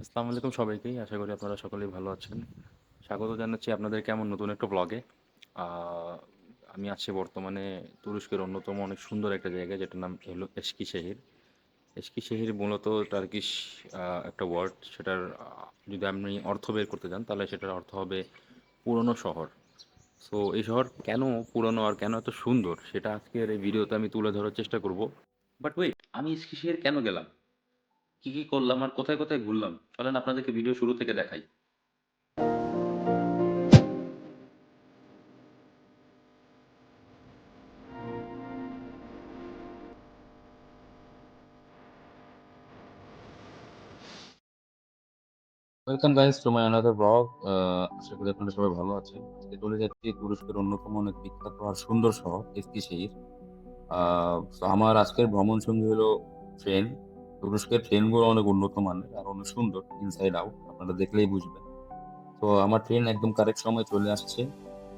আসসালামু আলাইকুম সবাইকেই। আশা করি আপনারা সকলেই ভালো আছেন। স্বাগত জানাচ্ছি আপনাদেরকে আমার নতুন একটা ব্লগে। আমি আছি বর্তমানে তুরস্কের অন্যতম অনেক সুন্দর একটা জায়গা যেটার নাম হলো এসকি শেহির এসকি এস্কিশehir মূলত টার্কিশ একটা ওয়ার্ড সেটার যদি আপনি অর্থ বের করতে যান তাহলে সেটার অর্থ হবে পুরনো শহর। সো এই শহর কেন পুরনো আর কেন এত সুন্দর, সেটা আজকের এই ভিডিওতে আমি তুলে ধরার চেষ্টা করব। বাট ওয়েট আমি এসকি এস্কিশehir কেন গেলাম? কি, কি করলাম আর কোথায়, কোথায় ঘুরলাম? চলেন আপনাদেরকে ভিডিও শুরু থেকে দেখাই। Welcome guys to my another blog. আশা করি আপনারা সবাই ভালো আছেন। আজকে চলে যাচ্ছি তুরস্কের অন্যতম অনেক বিখ্যাত আর সুন্দর শহর সো আমার আজকের ভ্রমণ সঙ্গী হলো ট্রেন। তুরস্কের ট্রেনগুলো অনেক উন্নত মানের আর অনেক সুন্দর ইনসাইড আউট। আপনারা দেখলেই বুঝবেন। তো আমার ট্রেন একদম কারেক্ট সময় চলে আসছে।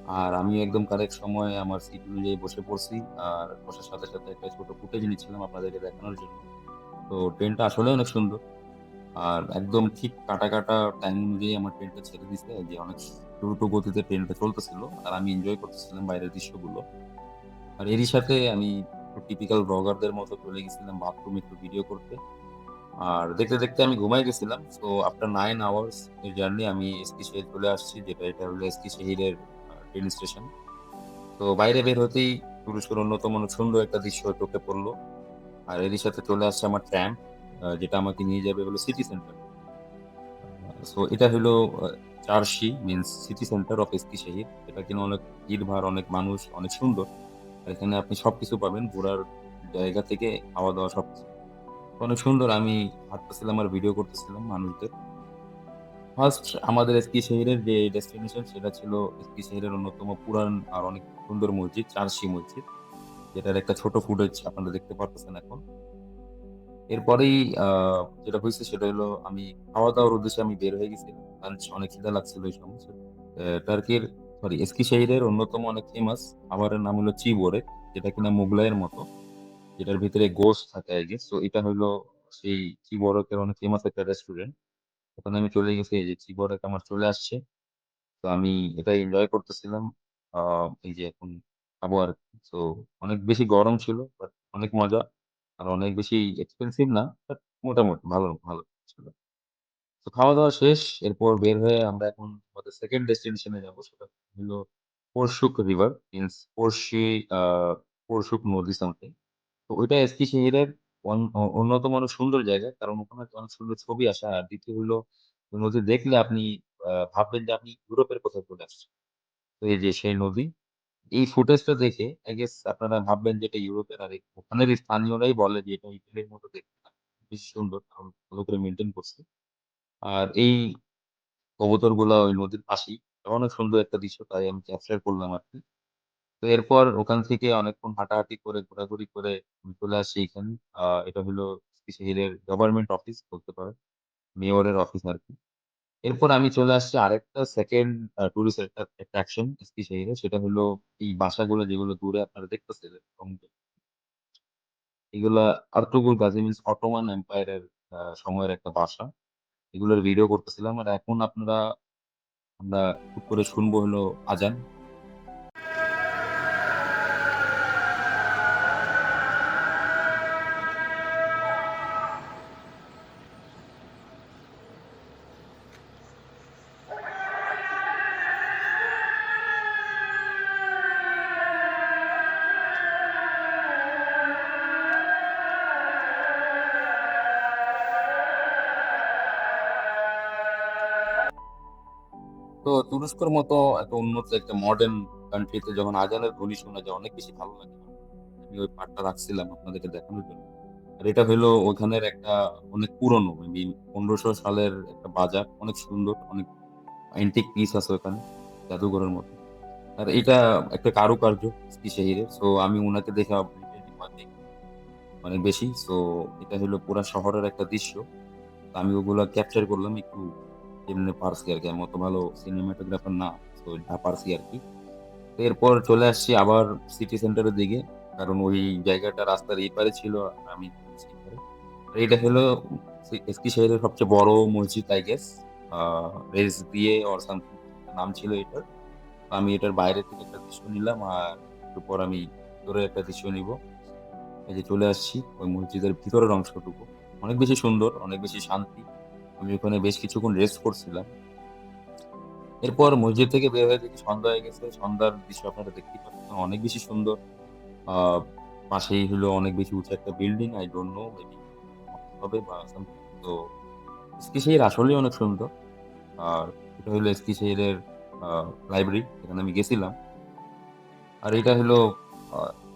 আর আমি একদম কারেক্ট সময়ে আমার সিট অনুযায়ী বসে পড়ছি। আর বসার সাথে, সাথে একটা ছোট ফুটেজ নিচ্ছিলাম আপনাদেরকে দেখানোর জন্য। তো ট্রেনটা আসলেই অনেক সুন্দর। আর একদম ঠিক কাটা কাটা টাইম অনুযায়ী আমার ট্রেনটা ছেড়ে দিছে। যে অনেক দ্রুত গতিতে ট্রেনটা চলতেছিল। আর আমি এনজয় করতেছিলাম বাইরের দৃশ্যগুলো। আর এরই সাথে আমি টিপিক্যাল ব্লগারদের মতো চলে গেছিলাম বাথরুমে একটু ভিডিও করতে। আর দেখতে, দেখতে আমি ঘুমায় গেছিলাম। সো আফটার নাইন আওয়ার্স এর জার্নি আমি এস্কিশehir চলে আসছি। যেটা এটা হলো এসকি আ ট্রেন স্টেশন। তো বাইরে বের হতেই তুরস্কের অন্যতম সুন্দর একটা দৃশ্য চোখে পড়ল আর এরই সাথে চলে আসছে আমার ট্রাম আ যেটা আমাকে নিয়ে যাবে হলো সিটি সেন্টার। সো এটা হলো চার্শি মিনস সিটি সেন্টার অফ এস্কিশehir। এটা কিনা অনেক ভিড়ভাড়, অনেক মানুষ, অনেক সুন্দর। এখানে আপনি সবকিছু পাবেন, ঘোরার জায়গা থেকে খাওয়া-দাওয়া সবকিছু। অনেক সুন্দর, আমি হাঁটতেছিলাম আর ভিডিও করতেছিলাম মানুষদের। ফার্স্ট আমাদের এস্কিশehir এর যে ডেস্টিনেশন সেটা ছিল এস্কিশehir এর অন্যতম পুরান আর অনেক সুন্দর মসজিদ চারশি মসজিদ। যেটার একটা ছোট ফুটেজ আপনারা দেখতে পারতেছেন এখন। এরপরেই যেটা হয়েছে সেটা হলো, আমি খাওয়া-দাওয়ার উদ্দেশ্যে আমি বের হয়ে গেছিলাম। অনেক খিদা লাগছিল ওই সময়। টার্কির সরি এস্কিশehir এর অন্যতম অনেক ফেমাস খাবারের নাম হলো চিবরেক যেটা কিনা মোগলাইয়ের মতো। যেটার ভিতরে গোশত থাকে আই গেস। সো এটা হইল সেই চিবরকের অনেক ফেমাস একটা রেস্টুরেন্ট। ওখানে আমি চলে গেছি এই যে চিবরেক আমার চলে আসছে। তো আমি এটা এনজয় করতেছিলাম। এই যে এখন খাব আরকি। সো অনেক বেশি গরম ছিল বাট অনেক মজা। আর অনেক বেশি এক্সপেন্সিভ না। বাট মোটামুটি ভালো, ভালো তো খাওয়া-দাওয়া শেষ। এরপর বের হয়ে আমরা এখন আমাদের 2nd ডেস্টিনেশন যাব। সেটা হলো পরশুক রিভার মিনস পড়শি আ পরশুক নদী সামথিং। তো ওইটা এর অন, অন্যতম অনেক সুন্দর জায়গা। কারণ ওখানে অনেক সুন্দর ছবি আসে। আর দ্বিতীয় হলো নদী দেখলে আপনি ভাববেন যে আপনি ইউরোপের কোথাও চলে আসছেন। তো এই যে সেই নদী। এই ফুটেজটা দেখে আই গেস আপনারা ভাববেন যে এটা ইউরোপের, আর ওখানের স্থানীয়রাই বলে যে এটা ইতালির মতো দেখতে। বেশ সুন্দর ভালো করে মেইনটেইন করছে। আর এই কবুতরগুলা ওই নদীর পাশেই। অনেক সুন্দর একটা দৃশ্য, তাই আমি ক্যাপচার করলাম আর কি তো এরপর ওখান থেকে অনেকক্ষণ হাঁটাহাঁটি করে, ঘোরাঘুরি করে চলে আসছি এখানে। এটা হলো এর গভর্নমেন্ট অফিস বলতে পারে, মেয়রের অফিস আর কি এরপর আমি চলে আসছি আরেকটা 2nd আ টুরিস্ট অ্যাট্রা অ্যাট্রাকশন এর সেটা হলো এই বাসাগুলো যেগুলো দূরে আপনারা দেখতেছিলেন এগুলা Ertugrul Gazi means Ottoman empire এর আ সময়ের একটা বাসা। এগুলোর ভিডিও করতেছিলাম। আর এখন আপনারা আমরা খুব করে শুনব হলো আজান। তো তুরস্কর মতো এত উন্নত একটা মডার্ন কান্ট্রিতে যখন আজানের ধ্বনি শোনা যায় অনেক বেশি ভালো লাগে। আমি ওই পার্টটা রাখছিলাম আপনাদেরকে দেখানোর জন্য। আর এটা হলো ওখানের একটা অনেক পুরনো মেবি ১৫০০ সালের একটা বাজার। অনেক সুন্দর, অনেক অ্যান্টিক পিস আছে ওখানে জাদুঘরের মতো। আর এটা একটা কারুকার্য এর। সো আমি ওনাকে দেখে অনেক বেশি। সো এটা হলো পুরা শহরের একটা দৃশ্য। আমি ওগুলা ক্যাপচার করলাম একটু যেমনে পারছি আরকি। আমি অত ভালো সিনেমাটোগ্রাফার না। সো যা পারছি আরকি। তো এরপর চলে আসছি আবার সিটি সেন্টারের দিকে। কারণ ওই জায়গাটা রাস্তার এই পারে ছিল আমি এটা হলো সি এসপি শহরের সবচেয়ে বড় মসজিদ আই গেস। আ রেজবিয়ে অর সামথিং নাম ছিল এটার। আমি এটার বাইরে থেকে একটা দৃশ্য নিলাম আর একটু পর আমি ভিতরের একটা দৃশ্য নিবো। এই যে চলে আসছি ওই মসজিদের ভিতরের অংশটুকু। অনেক বেশি সুন্দর, অনেক বেশি শান্তি। আমি ওখানে বেশ কিছুক্ষণ রেস্ট করছিলাম। এরপর মসজিদ থেকে বের হয়ে দেখি সন্ধ্যা হয়ে গেছে। সন্ধ্যার দৃশ্য আপনারা দেখতে পাচ্ছেন, অনেক বেশি সুন্দর। পাশেই হলো অনেক বেশি উঁচু একটা building. I don't no maybe হবে বা তো এসপি শহর আসলেই অনেক সুন্দর। আর এটা হলো শহরের লাইব্রেরি। এখানে আমি গেছিলাম। আর এটা হলো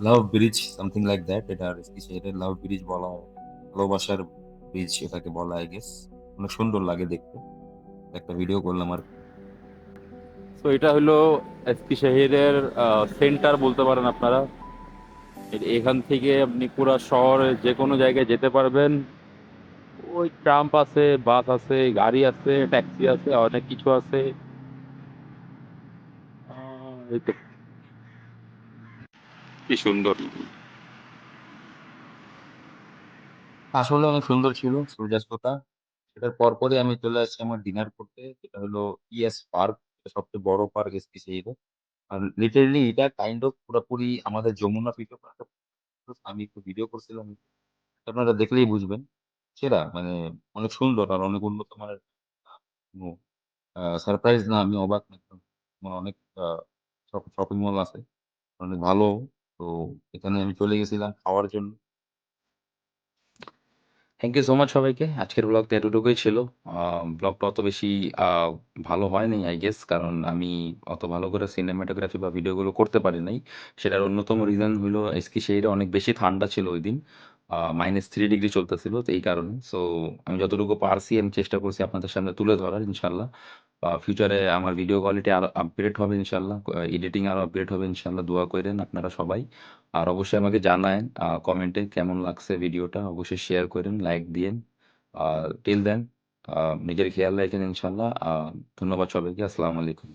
love bridge something like that. এটা এসপি শহরের লাভ ব্রিজ বলা হয়। ভালোবাসার ব্রিজ এটাকে বলা I guess অনেক সুন্দর লাগে দেখতে। একটা ভিডিও করলাম আরকি। সো এটা হলো এসপি শহরের সেন্টার বলতে পারেন আপনারা। এখান থেকে আপনি পুরা শহরে যেকোনো জায়গায় যেতে পারবেন। ওই ট্রাম্প আছে, বাস আছে, গাড়ি আছে, ট্যাক্সি আছে, অনেক কিছু আছে। তো। কি সুন্দর। আসলে অনেক সুন্দর ছিল সূর্যাস্তটা। সেটার পরপরই আমি চলে আসছি আমার ডিনার করতে। যেটা হলো ইএস পার্ক। সবচেয়ে বড় পার্ক এসপি শহরে। আর লিটারেলি এটা কাইন্ড অফ পুরাপুরি আমাদের যমুনা ফিউচার আমি একটু ভিডিও করছিলাম। আপনারা দেখলেই বুঝবেন। সেরা মানে অনেক সুন্দর আর অনেক উন্নত মানের সারপ্রাইজ না, আমি অবাক। আমার অনেক শপিং মল আছে। অনেক ভালো। তো এখানে আমি চলে গেছিলাম খাওয়ার জন্য। থ্যাংক ইউ সো মাচ সবাইকে। আজকের ব্লগটা এতটুকুই ছিল। ব্লগটা অত বেশি ভালো হয়নি আই গেস। কারণ আমি অত ভালো করে সিনেমাটোগ্রাফি বা ভিডিওগুলো করতে পারি নাই। সেটার অন্যতম রিজন হলো এসকি সেইটা অনেক বেশি ঠান্ডা ছিল ওই ঐদিন। আ -3 ডিগ্রি চলতেছিল। তো এই কারণে। সো আমি যতটুকু পারছি, আমি চেষ্টা করছি আপনাদের সামনে তুলে ধরার, ইনশাআল্লাহ। আ ফিউচারে আমার ভিডিও কোয়ালিটি আরও আপগ্রেড হবে ইনশাল্লাহ এডিটিং আরও আপগ্রেড হবে ইনশাল্লাহ দোয়া করেন আপনারা সবাই। আর অবশ্যই আমাকে জানায়েন কমেন্টে কেমন লাগছে ভিডিওটা। অবশ্যই শেয়ার করেন লাইক দিয়েন। আর টিল দেন নিজের খেয়াল রাখেন ইনশাল্লাহ ধন্যবাদ সবাইকে। আসসালামু আলাইকুম।